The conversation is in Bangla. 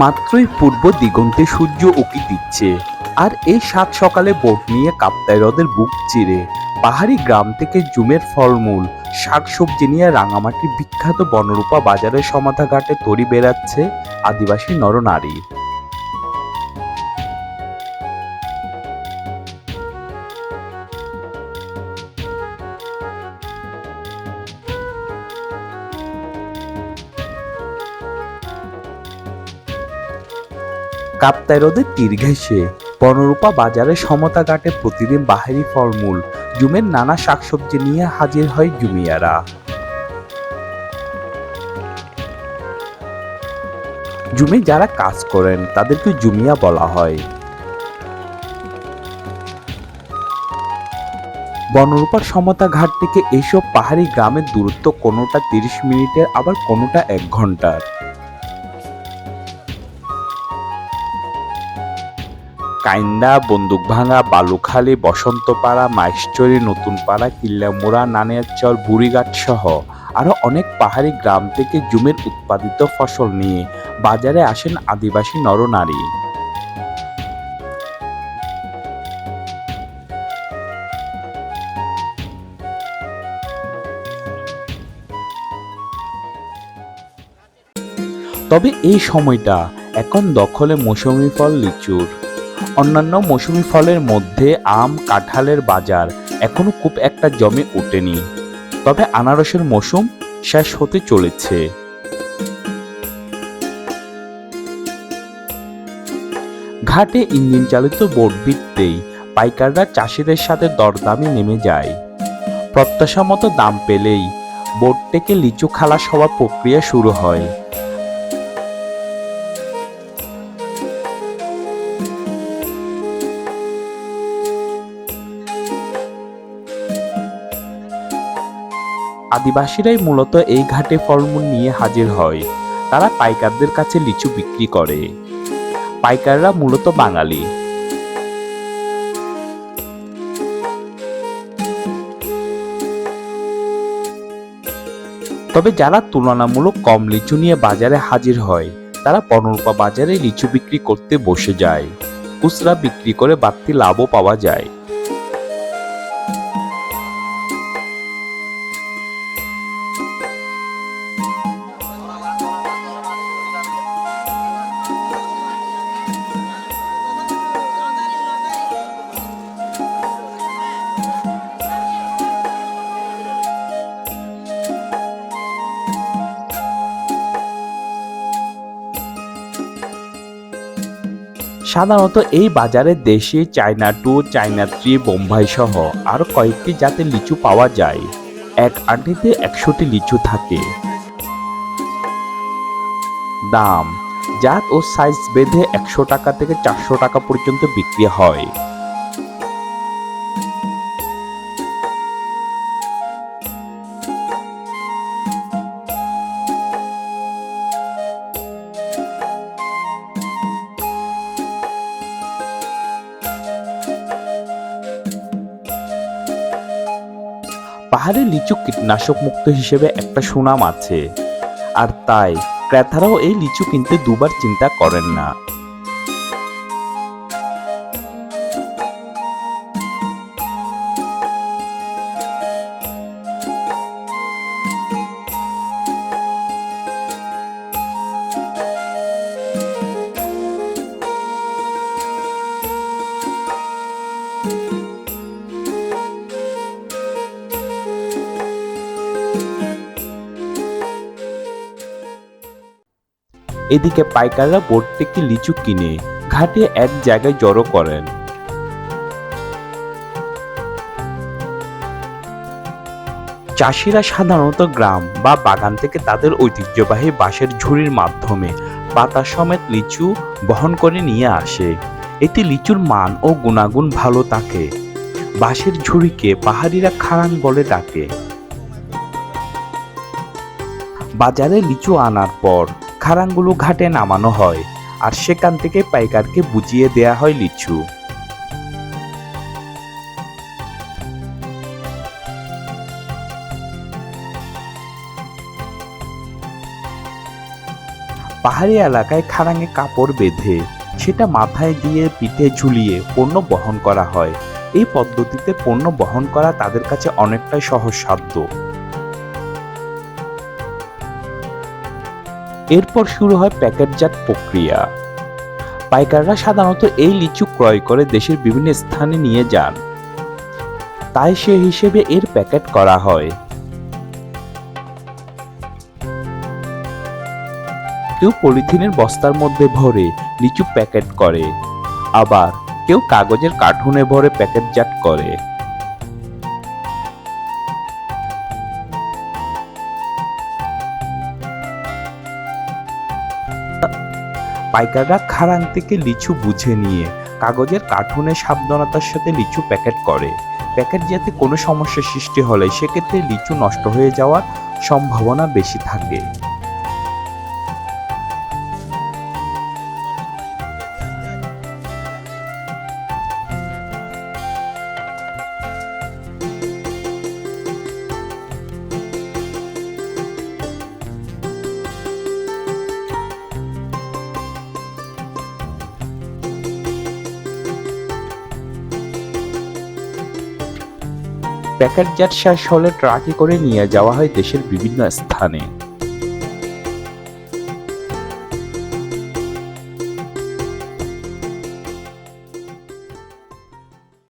মাত্রই পূর্ব দিগন্তে সূর্য উকি দিচ্ছে, আর এই সাত সকালে বোট নিয়ে কাপ্তাই হ্রদের বুক চিরে। পাহাড়ি গ্রাম থেকে জুমের ফলমূল, শাকসবজি নিয়ে রাঙামাটির বিখ্যাত বনরূপা বাজারের সমাধা ঘাটে তরি বেড়াচ্ছে আদিবাসী নরনারী। কাপ্তাই হ্রদের তীর ঘেঁষে বনরূপা বাজারের সমতা ঘাটে প্রতিদিন বাহারি ফলমূল জুমের নানা শাকসবজি নিয়ে হাজির হয় জুমিয়ারা। জুমে যারা কাজ করেন, তাদেরকে জুমিয়া বলা হয়। বনরূপার সমতা ঘাট থেকে এইসব পাহাড়ি গ্রামের দূরত্ব কোনোটা তিরিশ মিনিটের, আবার কোনোটা এক ঘণ্টার। কাইন্দা, বন্দুকভাঙা, বালুখালী, বসন্তপাড়া মাইশচরি নতুনপাড়া, কিল্লামুড়া নানিয়ারচর বুড়িঘাট সহ আরও অনেক পাহাড়ি গ্রাম থেকে জুমের উৎপাদিত ফসল নিয়ে বাজারে আসেন আদিবাসী নরনারী। তবে এই সময়টা এখন দখলে মৌসুমি ফল লিচুর। অন্যান্য মৌসুমি ফলের মধ্যে আম, কাঁঠালের বাজার এখনও খুব একটা জমে ওঠেনি। তবে আনারসের মৌসুম শেষ হতে চলেছে। ঘাটে ইঞ্জিন চালিত বোট ভিড়তেই পাইকাররা চাষিদের সাথে দরদামে নেমে যায়। প্রত্যাশা মতো দাম পেলেই বোট থেকে লিচু খালাস হওয়ার প্রক্রিয়া শুরু হয়। আদিবাসীরাই মূলত এই ঘাটে ফলমূল নিয়ে হাজির হয়। তারা পাইকারদের কাছে লিচু বিক্রি করে। পাইকাররা মূলত বাঙালি। তবে যারা তুলনামূলক কম লিচু নিয়ে বাজারে হাজির হয়, তারা পনরূপা বাজারে লিচু বিক্রি করতে বসে যায়। খুচরা বিক্রি করে বাড়তি লাভও পাওয়া যায়। সাধারণত এই বাজারে দেশে China two, China three, Bombay সহ আরও কয়েকটি জাতের লিচু পাওয়া যায়। এক আটিতে একশোটি লিচু থাকে। দাম, জাত ও সাইজ বেঁধে একশো টাকা থেকে চারশো টাকা পর্যন্ত বিক্রি হয়। পাহাড়ে লিচু কীটনাশক মুক্ত হিসেবে একটা সুনাম আছে। আর তাই ক্রেতারাও এই লিচু কিনতে দুবার চিন্তা করেন না। এদিকে পাইকাররা বোট থেকে লিচু কিনে ঘাটে এক জায়গায় জড়ো করেন। চাষিরা সাধারণত গ্রাম বা বাগান থেকে তাদের ঐতিহ্যবাহী বাঁশের ঝুড়ির মাধ্যমে পাতা সমেত লিচু বহন করে নিয়ে আসে। এতে লিচুর মান ও গুণাগুণ ভালো থাকে। বাঁশের ঝুড়িকে পাহাড়িরা খারান বলে ডাকে। বাজারে লিচু আনার পর খারাংগুলো ঘাটে নামানো হয়, আর সেখান থেকে পাইকারকে বুঝিয়ে দেয়া হয় লিচু। পাহাড়ি এলাকায় খারাঙে কাপড় বেঁধে, সেটা মাথায় দিয়ে পিঠে ঝুলিয়ে পণ্য বহন করা হয়। এই পদ্ধতিতে পণ্য বহন করা তাদের কাছে অনেকটাই সহজসাধ্য এরপর শুরু হয় প্যাকেটজাত প্রক্রিয়া। পাইকাররা সাধারণত এই লিচু ক্রয় করে দেশের বিভিন্ন স্থানে নিয়ে যান। তাই সে হিসেবে এর প্যাকেট করা হয়। কেউ পলিথিনের বস্তার মধ্যে ভরে লিচু প্যাকেট করে, আবার কেউ কাগজের কার্টুনে ভরে প্যাকেটজাত করে। পাইকাররা খারাং থেকে লিচু বুঝে নিয়ে কাগজের কার্টুনে সাবধানতার সাথে লিচু প্যাকেট করে। প্যাকেট যাতে কোনো সমস্যা সৃষ্টি হলে সেক্ষেত্রে লিচু নষ্ট হয়ে যাওয়ার সম্ভাবনা বেশি থাকে। প্যাকেটজাত শাঁস হলে ট্রাকে করে নিয়ে যাওয়া হয় দেশের বিভিন্ন স্থানে।